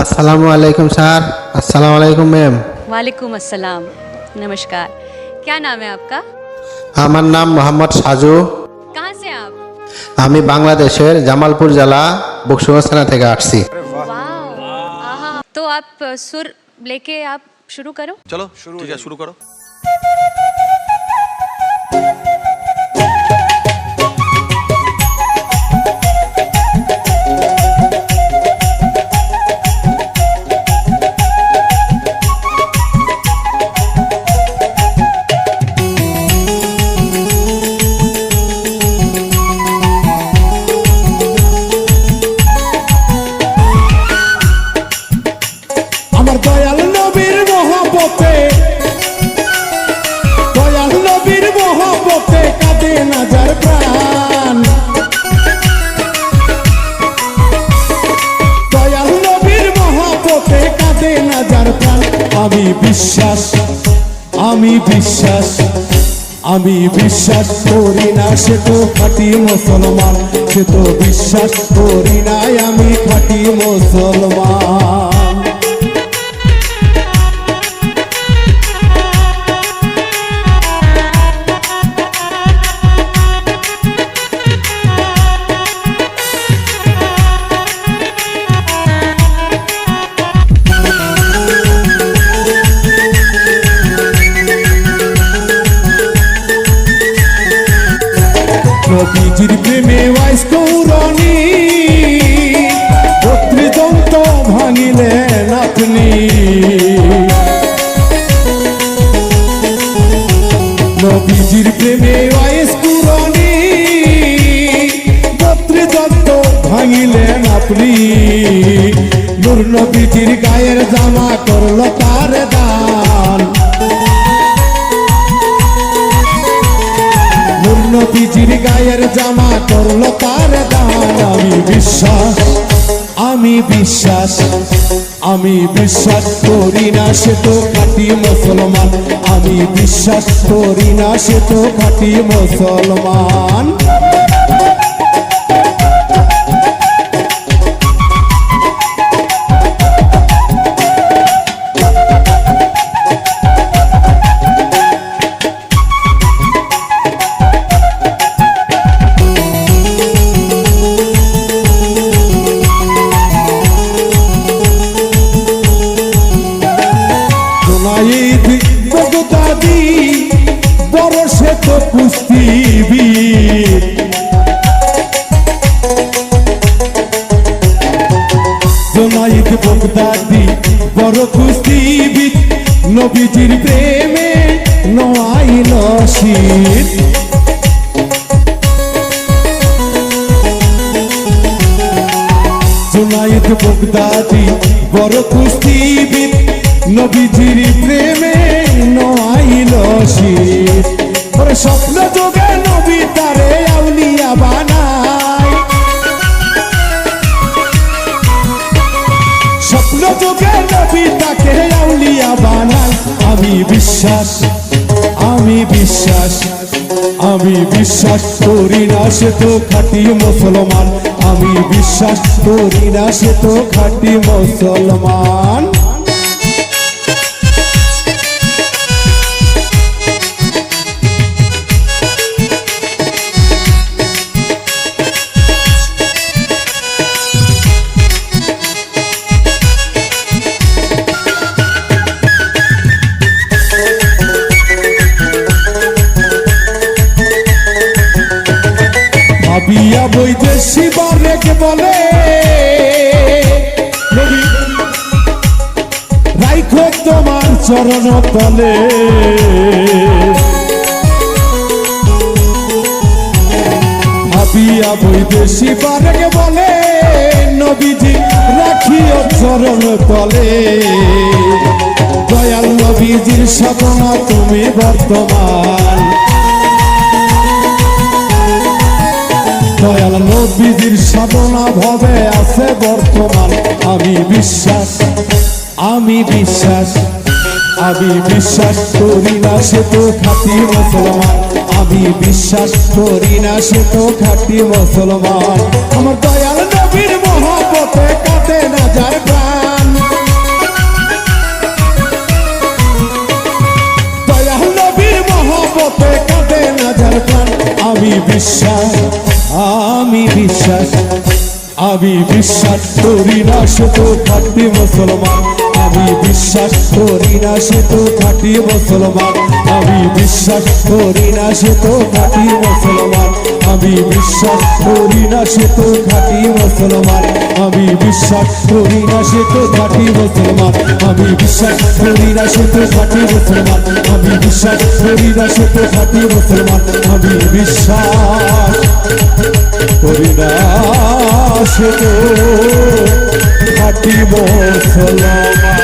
আসসালামু আলাইকুম স্যার আসসালামু আলাইকুম ম্যাম वालेकुम अस्सलाम नमस्कार क्या नाम है आपका আমার নাম মোহাম্মদ সাজু कहाँ से आप আমি বাংলাদেশের জামালপুর জেলা বক্সুগঞ্জ থানা থেকে আসছি वाह आहा तो आप अ, सुर लेके आप शुरू करो চলো ঠিক আছে শুরু করো কাঁদে প্রাণ, আমি বিশ্বাস আমি বিশ্বাস আমি বিশ্বাস করি না, সে তো খাটি মুসলমান, সে তো বিশ্বাস করি নাই, আমি খাটি মুসলমান। আপনি নবীজির প্রেমে ওয়াইস কৌরণী পত্রিদন্ত ভাঙিলেন আপনি। নূর নবীজির গায়ের জামা করল তার দান। নবীজির গায়ের জামা করল তার দান। আমি বিশ্বাস আমি বিশ্বাস আমি বিশ্বাস করি না, সে তো খাঁটি মুসলমান। আমি বিশ্বাস করি না, সে তো খাঁটি মুসলমান। সে তো কুস্তিবীর জোনাইদ বগদাদি বড় কুস্তিবীর নবীজির প্রেমে নয় নসির জুনাইদ বগদাদি বড় কুস্তিবিদ নবীজির প্রেমে নয়াইল শীত। ওরে স্বপ্ন যোগে নবী তারে আউলিয়া বানায়। স্বপ্ন যোগে নবী তাকে আউলিয়া বানায়। আমি বিশ্বাস আমি বিশ্বাস আমি বিশ্বাস করি না সে তো খাঁটি মুসলমান। আমি বিশ্বাস করি না সে তো খাঁটি মুসলমান। ভাবিয়া বৈদেশি বারেকে বলে রাইখো তোমার চরণ তলে। ভাবিয়া বৈদেশি বারেকে বলে, নবীজি, রাখিও চরণ তলে। দয়াল নবীজির সাধনা তুমি বর্তমান। বিধির সাধনা ভাবে আছে বর্তমান। আমি বিশ্বাস আমি বিশ্বাস আমি বিশ্বাস করি না সে তো খাঁটি মুসলমান। আমি বিশ্বাস করি না সে তো খাঁটি মুসলমান। আমার দয়াল নবীর মহাপথে কাটে না যার প্রাণ। দয়াল নবীর মহাপথে কাটে না যার প্রাণ। আমি বিশ্বাস আমি বিশ্বাস আমি বিশ্বাস করি না সে তো খাঁটি মুসলমান। আমি বিশ্বাস করি না সে তো খাঁটি মুসলমান। আমি বিশ্বাস করি না সে তো খাঁটি মুসলমান। আমি বিশ্বাস করি না সে তো খাঁটি মুসলমান। আমি বিশ্বাস করি না সে তো খাঁটি মুসলমান। আমি বিশ্বাস করি না সে তো খাঁটি মুসলমান। আমি বিশ্বাস করি না সে তো খাঁটি মুসলমান। আমি বিশ্বাস অবিনাশ খাটি মশলা